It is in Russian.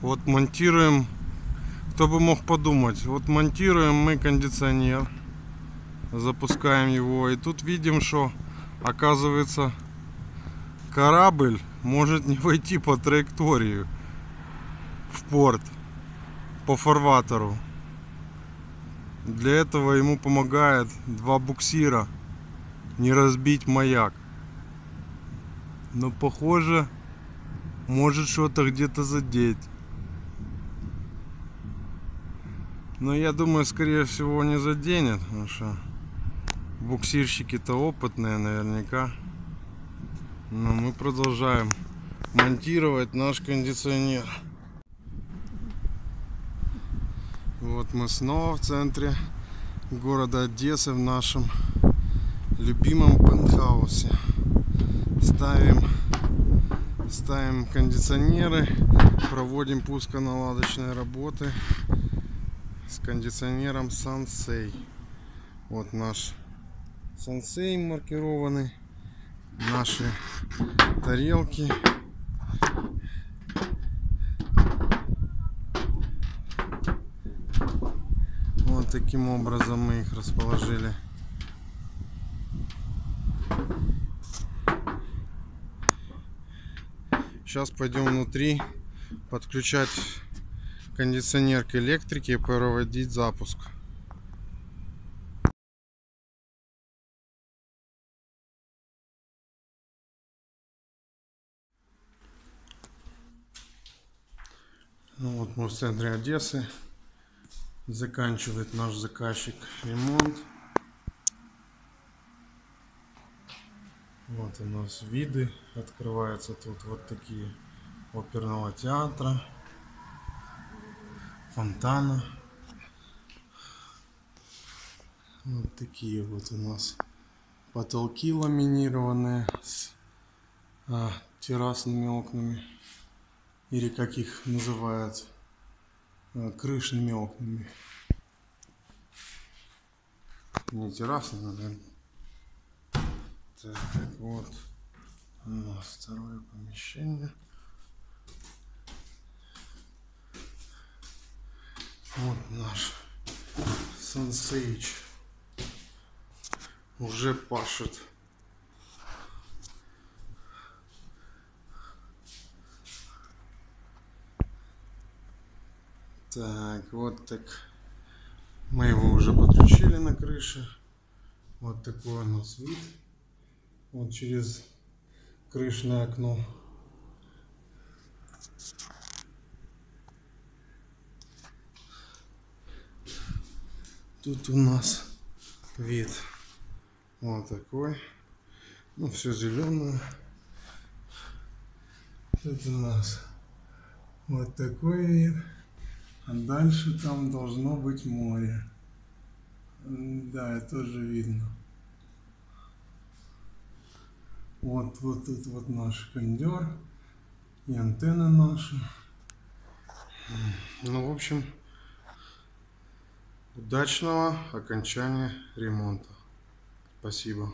Вот монтируем, кто бы мог подумать, вот монтируем мы кондиционер, запускаем его, и тут видим, что оказывается корабль может не войти по траектории в порт, по фарватеру. Для этого ему помогает два буксира не разбить маяк. Но похоже, может что-то где-то задеть. Но я думаю, скорее всего, не заденет, потому что буксирщики-то опытные наверняка. Но мы продолжаем монтировать наш кондиционер. Вот мы снова в центре города Одессы в нашем любимом пентхаусе. Ставим, ставим кондиционеры, проводим пусконаладочные работы с кондиционером Сансей. Вот наш Сансей маркированный, наши тарелки. Вот таким образом мы их расположили. Сейчас пойдем внутри подключать кондиционер к электрике и проводить запуск. Ну вот мы в центре Одессы. Заканчивает наш заказчик ремонт. Вот у нас виды открываются тут вот такие оперного театра, фонтана. Вот такие вот у нас потолки ламинированные с а, террасными окнами. Или как их называют, а, крышными окнами. Не террасными, наверное. Так, вот у нас второе помещение. Вот наш Сансейч уже пашет. Так, вот так. Мы его уже подключили на крыше. Вот такой у нас вид. Вот через крышное окно. Тут у нас вид вот такой. Ну, все зеленое. Тут у нас вот такой вид. А дальше там должно быть море. Да, это тоже видно. Вот, вот тут вот наш кондер и антенны наши. Ну, в общем, удачного окончания ремонта. Спасибо.